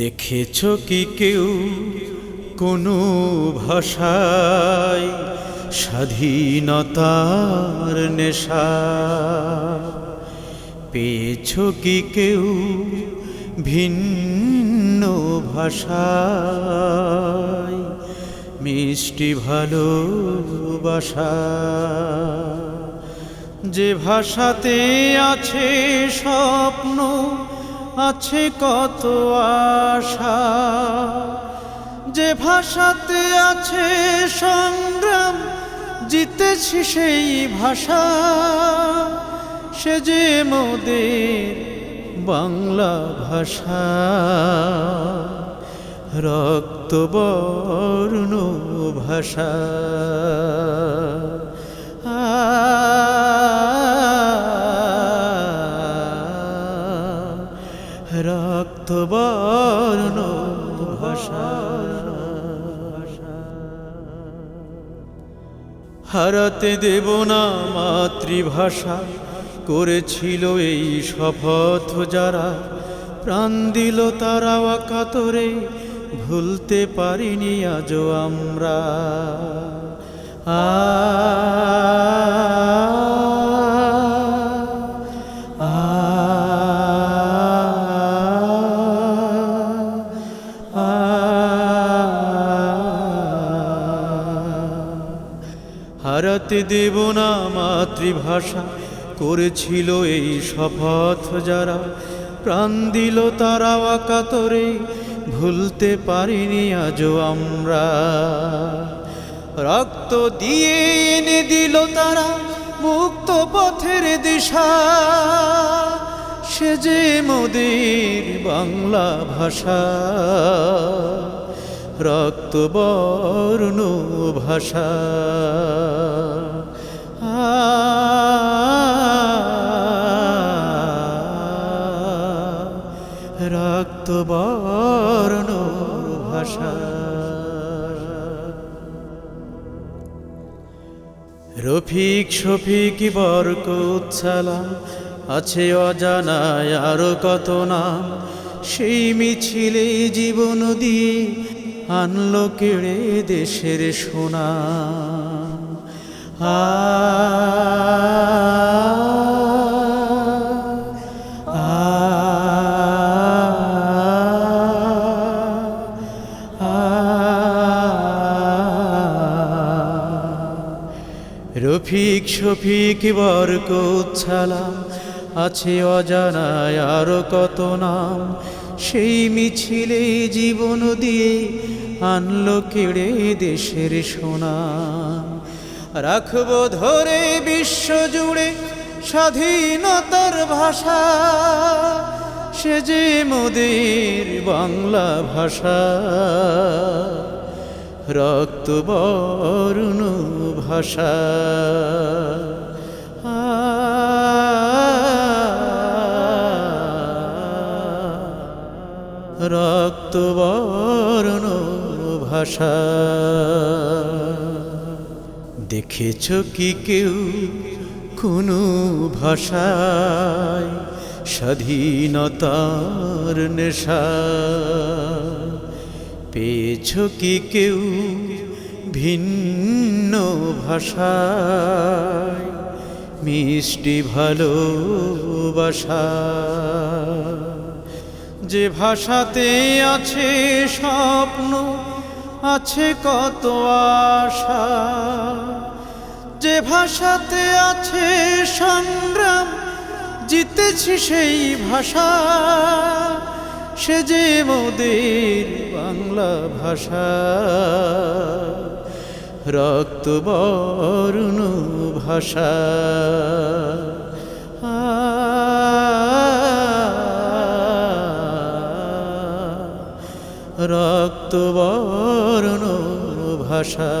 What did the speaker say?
দেখেছ কি কেউ কোনো ভাষায় স্বাধীনতার নেশা? পেয়েছ কি কেউ ভিন্ন ভাষায় মিষ্টি ভালোবাসা? যে ভাষাতে আছে স্বপ্ন আছে কত আশা? যে ভাষাতে আছে সংগ্রাম, জিতেছি সেই ভাষা। সে যে মোদের বাংলা ভাষা। রক্তবর্ণ ভাষা। রক্তবর্ণ ভাষা। হারাতে দেব না মাতৃভাষা, করেছিল এই শপথ যারা। প্রাণ দিল তারা কাতরে ভুলতে পারিনি আজও আমরা। আ আ হারাতে দেব না মাতৃভাষা, করেছিল এই শপথ যারা। প্রাণ দিল তারা কাতরে ভুলতে পারিনি আজও আমরা। রক্ত দিয়ে এনে দিল তারা মুক্ত পথের দিশা। সে যে মোদের বাংলা ভাষা। রক্তবর্ণ ভাষা। রক্তবর্ণ ভাষা। রফিক শফিক বরকত সালাম আছে অজানায় আরও কত নাম? সেই মিছিলে জীবন দিয়ে আনলো কেড়ে দেশের সোনা। আ রফিক শফিক বরকত ছালাম আছে অজানায় আরও কত নাম? সেই মিছিলে জীবন দিয়ে আনলো কেড়ে দেশের সোনা। রাখব ধরে বিশ্ব জুড়ে স্বাধীনতার ভাষা। সে যে মোদের বাংলা ভাষা। রক্ত রক্তবর্ণ ভাষা। রক্তবর্ণ ভাষা দেখেছ কি কেউ কোনো ভাষায় স্বাধীনতার নেশা? পেয়েছ কি কেউ ভিন্ন ভাষায় মিষ্টি ভালোবাসা? যে ভাষাতে আছে স্বপ্ন আছে কত আশা। যে ভাষাতে আছে সংগ্রাম, জিতেছি সেই ভাষা। সে যে মোদের বাংলা ভাষা। রক্তবর্ণ ভাষা। রক্তবর্ণ ভাষা।